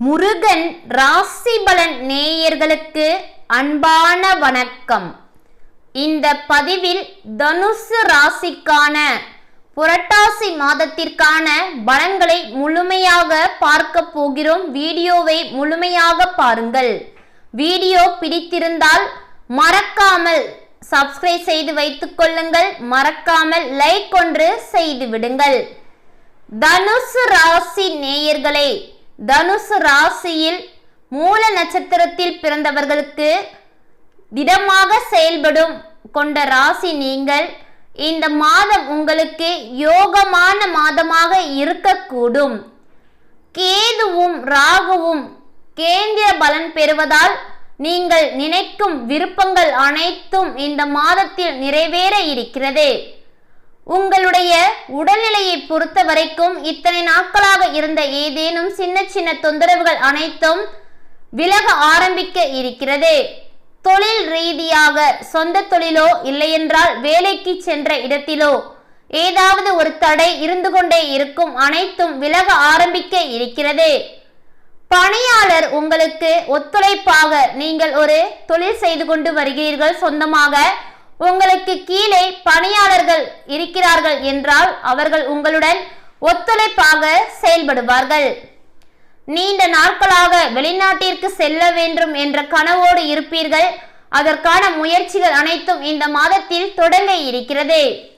முருகன் ராசி பலன் நேயர்களுக்கு அன்பான வணக்கம். இந்த பதிவில் தனுசு ராசிக்கான புரட்டாசி மாதத்திற்கான பலன்களை முழுமையாக பார்க்க போகிறோம். வீடியோவை முழுமையாக பாருங்கள். வீடியோ பிடித்திருந்தால் மறக்காமல் சப்ஸ்கிரைப் செய்து வைத்துக் கொள்ளுங்கள். மறக்காமல் லைக் ஒன்று செய்து விடுங்கள். தனுசு ராசி நேயர்களே தனுசு ராசியில் மூல நட்சத்திரத்தில் பிறந்தவர்களுக்கு திடமாக செயல்படும் கொண்ட ராசி நீங்கள் இந்த மாதம் உங்களுக்கு யோகமான மாதமாக இருக்கக்கூடும். கேதுவும் ராகுவும் கேந்திர பலன் பெறுவதால் நீங்கள் நினைக்கும் விருப்பங்கள் அனைத்தும் இந்த மாதத்தில் நிறைவேற இருக்கிறது. உங்களுடைய உடல்நிலையை பொறுத்த வரைக்கும் இத்தனை நாட்களாக இருந்த ஏதேனும் சின்ன சின்ன தொந்தரவுகள் அனைத்தும் விலக ஆரம்பிக்க இருக்கிறது. தொழில் ரீதியாக சொந்த தொழிலோ இல்லையென்றால் வேலைக்கு சென்ற இடத்திலோ ஏதாவது ஒரு தடை இருந்து கொண்டே இருக்கும் அனைத்தும் விலக ஆரம்பிக்க இருக்கிறது. பணியாளர் உங்களுக்கு ஒத்துழைப்பாக நீங்கள் ஒரு தொழில் செய்து கொண்டு வருகிறீர்கள் சொந்தமாக. உங்களுக்கு கீழே பணியாளர்கள் இருக்கிறார்கள் என்றால் அவர்கள் உங்களுடன் ஒத்துழைப்பாக செயல்படுவார்கள். நீண்ட நாட்களாக வெளிநாட்டிற்கு செல்ல வேண்டும் என்ற கனவோடு இருப்பீர்கள். அதற்கான முயற்சிகள் அனைத்தும் இந்த மாதத்தில் தொடங்க இருக்கிறது.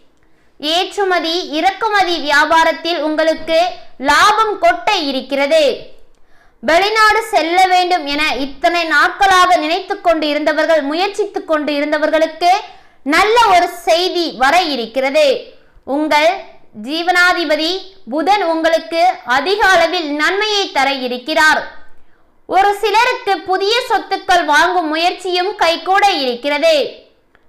ஏற்றுமதி இறக்குமதி வியாபாரத்தில் உங்களுக்கு லாபம் கொட்ட இருக்கிறது. வெளிநாடு செல்ல வேண்டும் என இத்தனை நாட்களாக நினைத்து கொண்டு இருந்தவர்கள் முயற்சித்துக் கொண்டு இருந்தவர்களுக்கு நல்ல ஒரு செய்தி வர இருக்கிறது. உங்கள் ஜீவனாதிபதி புதன் உங்களுக்கு அதிக அளவில் நன்மையை தர இருக்கிறார். ஒரு சிலருக்கு புதிய சொத்துக்கள் வாங்கும் முயற்சியும் கைகூட இருக்கிறது.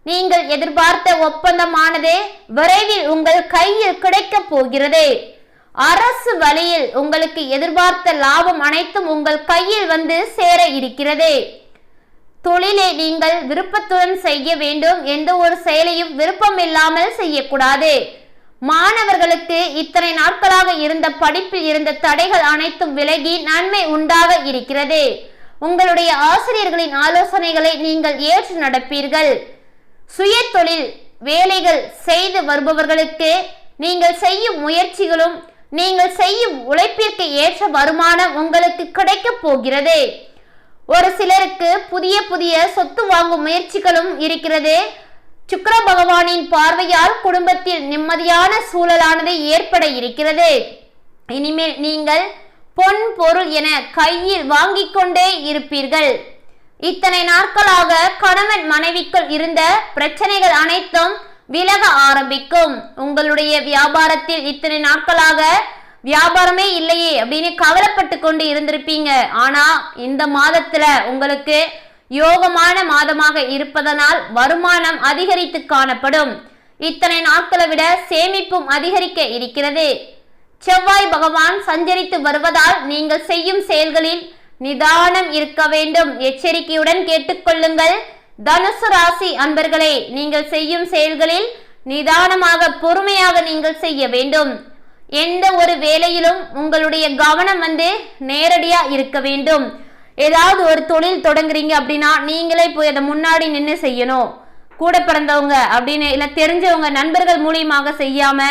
நீங்கள் எதிர்பார்த்த ஒப்பந்தமானது விரைவில் உங்கள் கையில் கிடைக்கப் போகிறது. அரசு வழியில் உங்களுக்கு எதிர்பார்த்த லாபம் அனைத்தும் உங்கள் கையில் வந்து சேர இருக்கிறது. தொழிலை நீங்கள் விருப்பத்துடன் செய்ய வேண்டும். எந்த ஒரு செயலையும் விருப்பம் இல்லாமல் செய்யக்கூடாது. மாணவர்களுக்கு இத்தனை நாட்களாக இருந்த படிப்பில் இருந்த தடைகள் அனைத்தும் விலகி நன்மை உண்டாக இருக்கிறது. உங்களுடைய ஆசிரியர்களின் ஆலோசனைகளை நீங்கள் ஏற்று நடப்பீர்கள். சுய தொழில் வேலைகள் செய்து வருபவர்களுக்கு நீங்கள் செய்யும் முயற்சிகளும் நீங்கள் செய்யும் உழைப்பிற்கு ஏற்ற வருமானம் உங்களுக்கு கிடைக்கப் போகிறது. ஒரு சிலருக்கு புதிய புதிய சொத்து வாங்கும் முயற்சிகளும் இருக்கிறது. சுக்கர பகவானின் பார்வையால் குடும்பத்தில் நிம்மதியான சூழலானது ஏற்பட இருக்கிறது. இனிமேல் நீங்கள் பொன் பொருள் என கையில் வாங்கிக் கொண்டே இருப்பீர்கள். இத்தனை நாட்களாக கணவன் மனைவிக்குள் இருந்த பிரச்சனைகள் அனைத்தும் விலக ஆரம்பிக்கும். உங்களுடைய வியாபாரத்தில் இத்தனை நாட்களாக வியாபாரமே இல்லையே அப்படின்னு கவலைப்பட்டு கொண்டு இருந்திருப்பீங்க. ஆனா இந்த மாதத்துல உங்களுக்கு யோகமான மாதமாக இருப்பதனால் வருமானம் அதிகரித்து காணப்படும். இத்தனை நாட்களை விட சேமிப்பும் அதிகரிக்க இருக்கிறது. செவ்வாய் பகவான் சஞ்சரித்து வருவதால் நீங்கள் செய்யும் செயல்களில் நிதானம் இருக்க வேண்டும். எச்சரிக்கையுடன் கேட்டுக்கொள்ளுங்கள். தனுசு ராசி அன்பர்களே நீங்கள் செய்யும் செயல்களில் நிதானமாக பொறுமையாக நீங்கள் செய்ய வேண்டும். எந்த ஒரு வேலையிலும் உங்களுடைய கவனம் வந்து நேரடியா இருக்க வேண்டும். ஏதாவது ஒரு தொழில் தொடங்குறீங்க அப்படின்னா நீங்களே போய் அதை முன்னாடி நின்று செய்யணும். கூட பிறந்தவங்க அப்படின்னு இல்லை தெரிஞ்சவங்க நண்பர்கள் மூலியமாக செய்யாம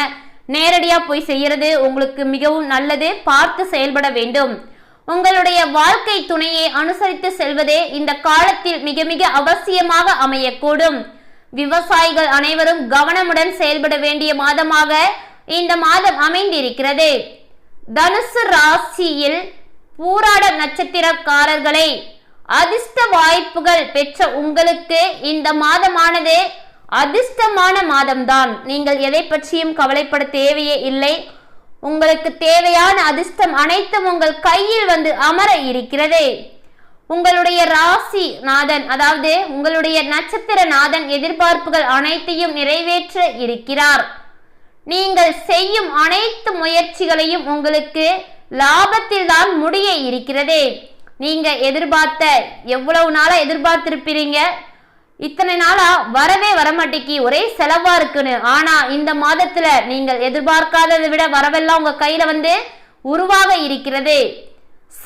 நேரடியா போய் செய்யறது உங்களுக்கு மிகவும் நல்லது. பார்த்து செயல்பட வேண்டும். உங்களுடைய வாழ்க்கை துணையை அனுசரித்து செல்வதே இந்த காலத்தில் மிக மிக அவசியமாக அமையக்கூடும். விவசாயிகள் அனைவரும் கவனமுடன் செயல்பட வேண்டிய மாதமாக இந்த மாதம் அமைந்திருக்கிறது. தனுசு ராசியில் பூராட நட்சத்திரக்காரர்களை அதிர்ஷ்ட வாய்ப்புகள் பெற்ற உங்களுக்கு இந்த மாதமானது அதிர்ஷ்டமான மாதம்தான். நீங்கள் எதை பற்றியும் கவலைப்பட தேவையே இல்லை. உங்களுக்கு தேவையான அதிர்ஷ்டம் அனைத்தும் உங்கள் கையில் வந்து அமர இருக்கிறது. உங்களுடைய ராசி நாதன் அதாவது உங்களுடைய நட்சத்திர நாதன் எதிர்பார்ப்புகள் அனைத்தையும் நிறைவேற்ற இருக்கிறார். நீங்கள் செய்யும் அனைத்து முயற்சிகளையும் உங்களுக்கு லாபத்தில் தான் முடிய இருக்கிறதே. நீங்க எதிர்பார்த்த எவ்வளவு நாளா எதிர்பார்த்திருப்பீங்க? இத்தனை நாளா வரவே வரமாட்டேக்கி ஒரே செலவா இருக்குன்னு. ஆனா இந்த மாதத்துல நீங்கள் எதிர்பார்க்காததை விட வரவெல்லாம் உங்க கையில வந்து உருவாக இருக்கிறது.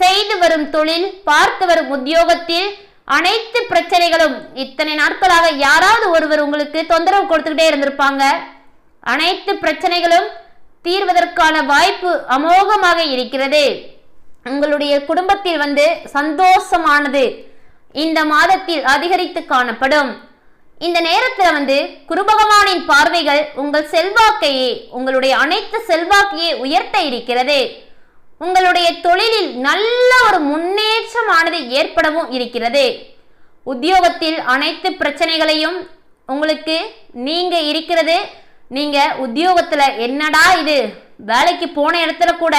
செய்து வரும் தொழில் பார்த்து வரும் உத்தியோகத்தில் அனைத்து பிரச்சனைகளும் இத்தனை நாட்களாக யாராவது ஒருவர் உங்களுக்கு தொந்தரவு கொடுத்துக்கிட்டே இருந்திருப்பாங்க. அனைத்து பிரச்சனைகளும் தீர்வதற்கான வாய்ப்பு அமோகமாக இருக்கிறது. உங்களுடைய குடும்பத்தில் வந்து சந்தோஷமானது இந்த மாதத்தில் அதிகரித்து காணப்படும். இந்த நேரத்தில் வந்து குருபகவானின் பார்வைகள் உங்கள் செல்வாக்கையே உங்களுடைய அனைத்து செல்வாக்கையே உயர்த்த இருக்கிறது. உங்களுடைய தொழிலில் நல்ல ஒரு முன்னேற்றமானது ஏற்படவும் இருக்கிறது. உத்தியோகத்தில் அனைத்து பிரச்சனைகளையும் உங்களுக்கு நீங்க இருக்கிறது. நீங்க உத்தியோகத்துல என்னடா இது? வேலைக்கு போன இடத்துல கூட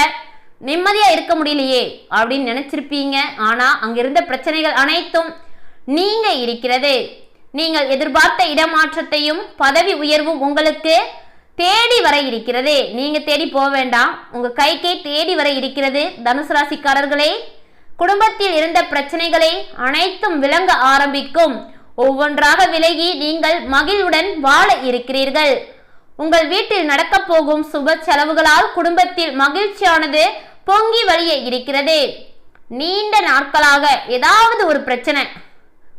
நிம்மதியா இருக்க முடியலையே அப்படின்னு நினைச்சிருப்பீங்க. ஆனா அங்கிருந்த பிரச்சனைகள் அனைத்தும் நீங்க இருக்கிறது. நீங்கள் எதிர்பார்த்த இடமாற்றத்தையும் பதவி உயர்வும் உங்களுக்கு தேடி வர இருக்கிறது. நீங்க தேடி போக வேண்டாம். உங்க கைக்கே தேடி வர இருக்கிறது. தனுசு ராசிக்காரர்களே குடும்பத்தில் இருந்த பிரச்சனைகளை அனைத்தும் விளங்க ஆரம்பிக்கும். ஒவ்வொன்றாக விலகி நீங்கள் மகிழ்வுடன் வாழ இருக்கிறீர்கள். உங்கள் வீட்டில் நடக்கப் போகும் சுப செலவுகளால் குடும்பத்தில் மகிழ்ச்சியானது பொங்கி வழிய இருக்கிறது. நீண்ட நாட்களாக ஏதாவது ஒரு பிரச்சனை.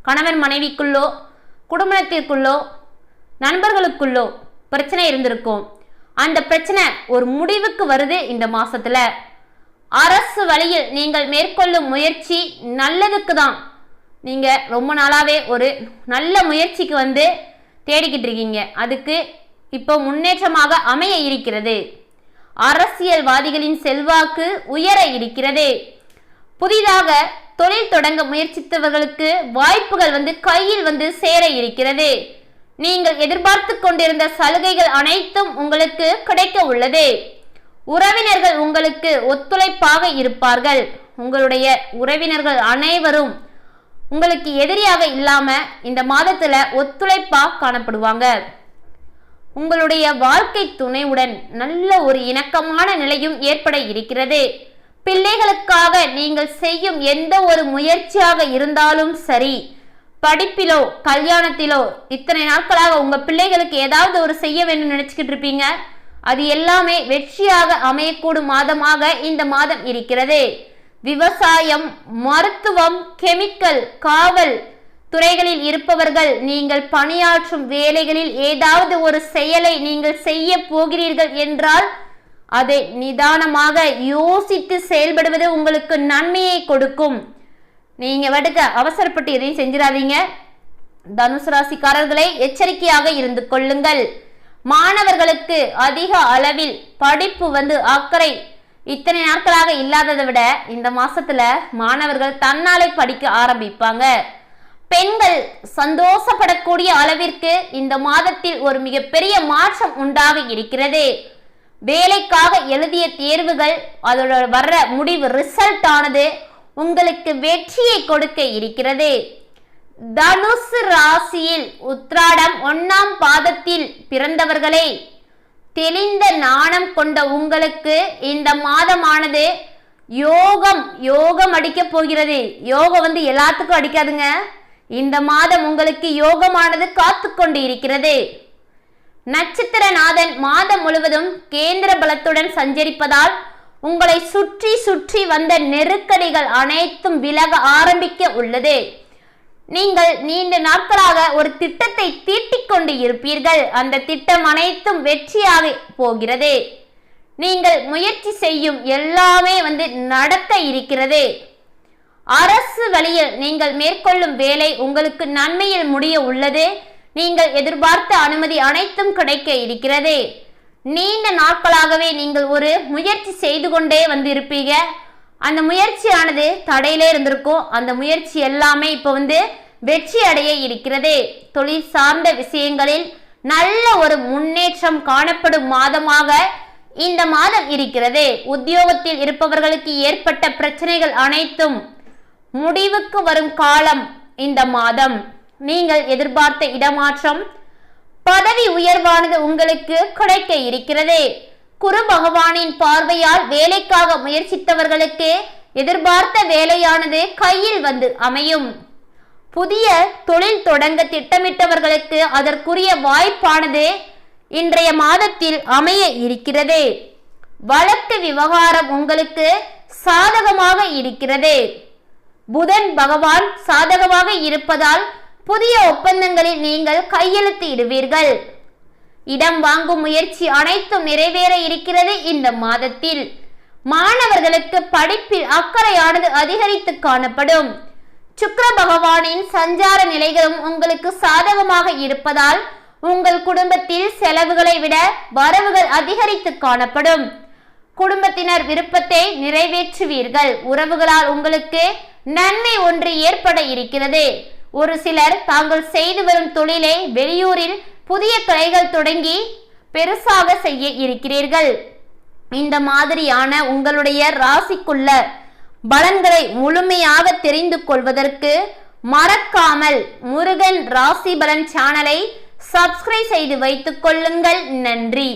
கணவன் மனைவிக்குள்ளோ குடும்பத்திற்குள்ளோ நண்பர்களுக்குள்ளோ பிரச்சனை இருந்திருக்கும். அந்த பிரச்சனை ஒரு முடிவுக்கு வருது இந்த மாசத்துல. அரசு வழியில் நீங்கள் மேற்கொள்ளும் முயற்சி நல்லதுக்கு தான். நீங்க ரொம்ப நாளாவே ஒரு நல்ல முயற்சிக்கு வந்து தேடிக்கிட்டு இருக்கீங்க. அதுக்கு இப்போ முன்னேற்றமாக அமைய இருக்கிறது. அரசியல்வாதிகளின் செல்வாக்கு உயர இருக்கிறது. புதிதாக தொழில் தொடங்க முயற்சித்தவர்களுக்கு வாய்ப்புகள் வந்து கையில் வந்து சேர இருக்கிறது. நீங்கள் எதிர்பார்த்து கொண்டிருந்த சலுகைகள் அனைத்தும் உங்களுக்கு கிடைக்க உள்ளது. உறவினர்கள் உங்களுக்கு ஒத்துழைப்பாக இருப்பார்கள். உங்களுடைய உறவினர்கள் அனைவரும் உங்களுக்கு எதிரியாக இல்லாம இந்த மாதத்துல ஒத்துழைப்பாக காணப்படுவாங்க. உங்களுடைய வாழ்க்கை துணையுடன் நல்ல ஒரு இணக்கமான நிலையும் ஏற்பட இருக்கிறது. பிள்ளைகளுக்காக நீங்கள் செய்யும் எந்த ஒரு முயற்சியாக இருந்தாலும் சரி படிப்பிலோ கல்யாணத்திலோ இத்தனை நாட்களாக உங்க பிள்ளைகளுக்கு ஏதாவது ஒரு செய்ய வேண்டும் நினைச்சுக்கிட்டு இருப்பீங்க? அது எல்லாமே வெற்றியாக அமையக்கூடும் மாதமாக இந்த மாதம் இருக்கிறது. விவசாயம் மருத்துவம் கெமிக்கல் காவல் துறைகளில் இருப்பவர்கள் நீங்கள் பணியாற்றும் வேலைகளில் ஏதாவது ஒரு செயலை நீங்கள் செய்ய போகிறீர்கள் என்றால் அதை நிதானமாக யோசித்து செயல்படுவது உங்களுக்கு நன்மையை கொடுக்கும். நீங்க வடுக்க அவசரப்பட்டு எதையும் செஞ்சிடாதீங்க. தனுசு ராசிக்காரர்களை எச்சரிக்கையாக இருந்து கொள்ளுங்கள். மாணவர்களுக்கு அதிக அளவில் படிப்பு வந்து அக்கறை இத்தனை நாட்களாக இல்லாததை விட இந்த மாசத்துல மாணவர்கள் தன்னாலே படிக்க ஆரம்பிப்பாங்க. பெண்கள் சந்தோஷப்படக்கூடிய அளவிற்கு இந்த மாதத்தில் ஒரு மிகப்பெரிய மாற்றம் உண்டாக இருக்கிறது. வேலைக்காக எழுதிய தேர்வுகள் அதோட வர்ற முடிவு ரிசல்ட் ஆனது உங்களுக்கு வெற்றியை கொடுக்க இருக்கிறது. தனுசு ராசியில் உத்ராடம் ஒன்னாம் பாதத்தில் பிறந்தவர்களே தெளிந்த நாணம் கொண்ட உங்களுக்கு இந்த மாதமானது யோகம் யோகம் அடிக்க போகிறது. யோகம் வந்து எல்லாத்துக்கும் அடிக்காதுங்க. இந்த மாதம் உங்களுக்கு யோகமானது காத்து கொண்டு இருக்கிறது நட்சத்திரநாதன் மாதம் முழுவதும் கேந்திர பலத்துடன் சஞ்சரிப்பதால் உங்களை சுற்றி சுற்றி வந்த நெருக்கடிகள் அனைத்தும் விலக ஆரம்பிக்க உள்ளது. நீங்கள் நீண்ட நாட்களாக ஒரு திட்டத்தை தீட்டிக் கொண்டு இருப்பீர்கள். அந்த திட்டம் அனைத்தும் வெற்றியாக போகிறது. நீங்கள் முயற்சி செய்யும் எல்லாமே வந்து நடக்க இருக்கிறது. அரசு வழியில் நீங்கள் மேற்கொள்ளும் வேலை உங்களுக்கு நன்மையில் முடிய உள்ளது. நீங்கள் எதிர்பார்த்த அனுமதி அனைத்தும் கிடைக்க இருக்கிறது. நீண்ட நாட்களாகவே நீங்கள் ஒரு முயற்சி செய்து கொண்டே வந்து இருப்பீங்க அந்த முயற்சியானது தடையிலே இருந்திருக்கும். அந்த முயற்சி எல்லாமே இப்போ வந்து வெற்றி அடைய இருக்கிறது. தொழில் சார்ந்த விஷயங்களில் நல்ல ஒரு முன்னேற்றம் காணப்படும் மாதமாக இந்த மாதம் இருக்கிறது. உத்தியோகத்தில் இருப்பவர்களுக்கு ஏற்பட்ட பிரச்சனைகள் அனைத்தும் முடிவுக்கு வரும் காலம் இந்த மாதம். நீங்கள் எதிர்பார்த்த இடமாற்றம் பதவி உயர்வானது உங்களுக்கு கிடைக்க இருக்கிறது. குரு பகவானின் பார்வையால் வேலைக்காக முயற்சித்தவர்களுக்கு எதிர்பார்த்த வேலையானது கையில் வந்து அமையும். புதிய தொழில் தொடங்க திட்டமிட்டவர்களுக்கு அதற்குரிய வாய்ப்பானது இன்றைய மாதத்தில் அமைய இருக்கிறது. வழக்கு விவகாரம் உங்களுக்கு சாதகமாக இருக்கிறது. புதன் பகவான் சாதகமாக இருப்பதால் புதிய ஒப்பந்தங்களில் நீங்கள் கையெழுத்து இடுவீர்கள். இடம் வாங்கும் முயற்சி அனைத்தும் நிறைவேற இருக்கிறது இந்த மாதத்தில். மாணவர்களுக்கு படிப்பில் அக்கறையானது அதிகரித்து காணப்படும். சுக்கர பகவானின் சஞ்சார நிலைகளும் உங்களுக்கு சாதகமாக இருப்பதால் உங்கள் குடும்பத்தில் செலவுகளை விட வரவுகள் அதிகரித்து காணப்படும். குடும்பத்தினர் விருப்பத்தை நிறைவேற்றுவீர்கள். உறவுகளால் உங்களுக்கு நன்மை ஒன்று ஏற்பட இருக்கிறது. ஒரு சிலர் தாங்கள் செய்து வரும் தொழிலை வெளியூரில் புதிய கலைகள் தொடங்கி பெருசாக செய்ய இருக்கிறீர்கள். இந்த மாதிரியான உங்களுடைய ராசிக்குள்ள பலன்களை முழுமையாக தெரிந்து கொள்வதற்கு மறக்காமல் முருகன் ராசி பலன் சேனலை சப்ஸ்கிரைப் செய்து வைத்துக் கொள்ளுங்கள். நன்றி.